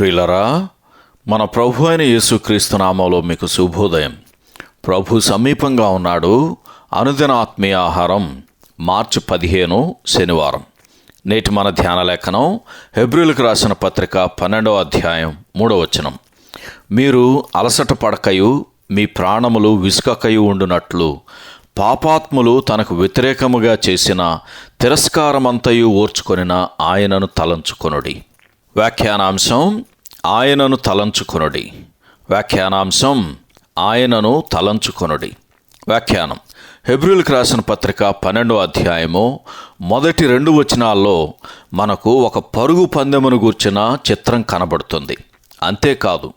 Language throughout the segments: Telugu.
ప్రియులరా మన ప్రభు అయిన యేసుక్రీస్తు నామంలో మీకు శుభోదయం. ప్రభు సమీపంగా ఉన్నాడు అనుదిన ఆత్మీయ ఆహారం మార్చి పదిహేను శనివారం. నేటి మన ధ్యాన లేఖనం హెబ్రిల్కి రాసిన పత్రిక పన్నెండవ అధ్యాయం మూడవ వచనం. మీరు అలసట పడకయు మీ ప్రాణములు విసుకకయు ఉండునట్లు పాపాత్ములు తనకు వ్యతిరేకముగా చేసిన తిరస్కారమంతయు ఓర్చుకొనిన ఆయనను తలంచుకొనుడి. వ్యాఖ్యానాంశం ఆయనను తలంచుకొనుడి. వ్యాఖ్యానాంశం ఆయనను తలంచుకొనుడి. వ్యాఖ్యానం. హెబ్రిల్కి రాసిన పత్రిక పన్నెండో అధ్యాయము మొదటి రెండు వచనాల్లో మనకు ఒక పరుగు పందెమును గూర్చిన చిత్రం కనబడుతుంది. అంతేకాదు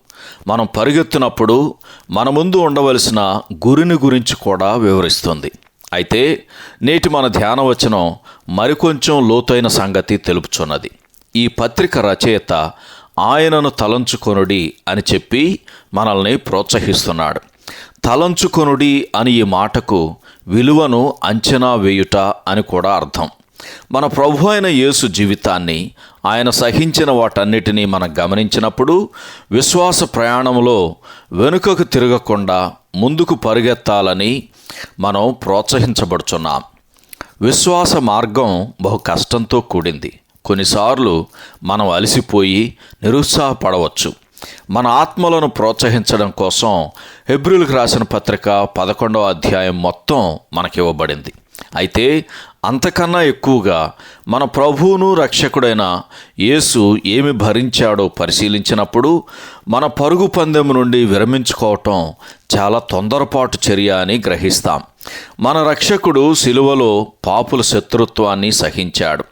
మనం పరిగెత్తినప్పుడు మన ముందు ఉండవలసిన గురిని గురించి కూడా వివరిస్తుంది. అయితే నేటి మన ధ్యానవచనం మరికొంచెం లోతైన సంగతి తెలుపుచున్నది. ఈ పత్రిక రచయిత ఆయనను తలంచుకొనుడి అని చెప్పి మనల్ని ప్రోత్సహిస్తున్నాడు. తలంచుకొనుడి అని ఈ మాటకు విలువను అంచనా వేయుట అని కూడా అర్థం. మన ప్రభు అయిన యేసు జీవితాన్ని ఆయన సహించిన వాటన్నిటినీ మనం గమనించినప్పుడు విశ్వాస ప్రయాణంలో వెనుకకు తిరగకుండా ముందుకు పరిగెత్తాలని మనం ప్రోత్సహించబడుచున్నాం. విశ్వాస మార్గం బహు కష్టంతో కూడింది. కొన్నిసార్లు మనం అలసిపోయి నిరుత్సాహపడవచ్చు. మన ఆత్మలను ప్రోత్సహించడం కోసం హెబ్రిల్కి రాసిన పత్రిక పదకొండవ అధ్యాయం మొత్తం మనకివ్వబడింది అయితే అంతకన్నా ఎక్కువగా మన ప్రభువును రక్షకుడైన యేసు ఏమి భరించాడో పరిశీలించినప్పుడు మన పరుగు పందెం నుండి విరమించుకోవటం చాలా తొందరపాటు చర్య అని గ్రహిస్తాం. మన రక్షకుడు సిలువలో పాపుల శత్రుత్వాన్ని సహించాడు.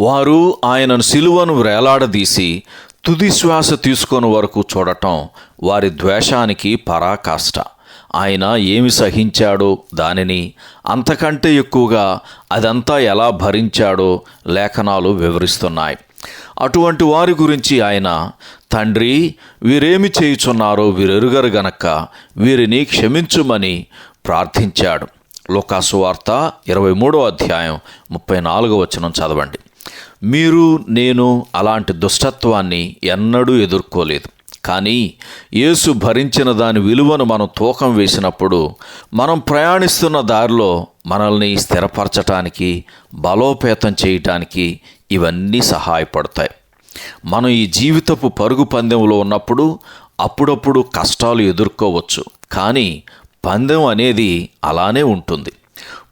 వారు ఆయనను సిలువను వేలాడదీసి తుది శ్వాస తీసుకొని వరకు చూడటం వారి ద్వేషానికి పరాకాష్ట. ఆయన ఏమి సహించాడో దానిని అంతకంటే ఎక్కువగా అదంతా ఎలా భరించాడో లేఖనాలు వివరిస్తున్నాయి. అటువంటి వారి గురించి ఆయన తండ్రి వీరేమి చేయుచున్నారో వీరెరుగరు గనక వీరిని క్షమించుమని ప్రార్థించాడు. లోకాసు వార్త ఇరవై మూడో అధ్యాయం ముప్పై నాలుగో వచనం చదవండి. మీరు నేను అలాంటి దుష్టత్వాన్ని ఎన్నడూ ఎదుర్కోలేదు. కానీ యేసు భరించిన దాని విలువను మనం తూకం వేసినప్పుడు మనం ప్రయాణిస్తున్న దారిలో మనల్ని స్థిరపరచటానికి బలోపేతం చేయటానికి ఇవన్నీ సహాయపడతాయి. మనం ఈ జీవితపు పరుగు పందెంలో ఉన్నప్పుడు అప్పుడప్పుడు కష్టాలు ఎదుర్కోవచ్చు. కానీ పందెం అనేది అలానే ఉంటుంది.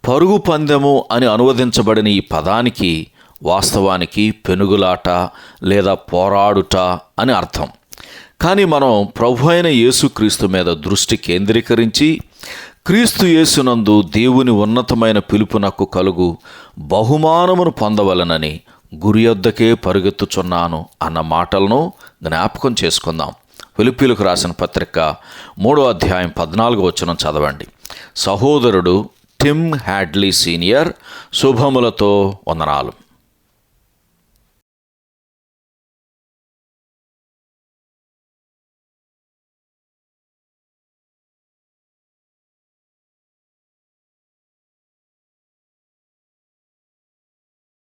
పరుగు పందెము అని అనువదించబడిన ఈ పదానికి వాస్తవానికి పెనుగులాట లేదా పోరాడుట అని అర్థం. కానీ మనం ప్రభు అయిన యేసుక్రీస్తు మీద దృష్టి కేంద్రీకరించి క్రీస్తు యేసునందు దేవుని ఉన్నతమైన పిలుపునకు కలుగు బహుమానమును పొందవలనని గురి యొద్దకే పరుగెత్తుచున్నాను అన్న మాటలను జ్ఞాపకం చేసుకుందాం. పిలుపులకు రాసిన పత్రిక మూడో అధ్యాయం పద్నాలుగు వచనం చదవండి. సహోదరుడు టిమ్ హ్యాడ్లీ సీనియర్ శుభములతో వందనాలు.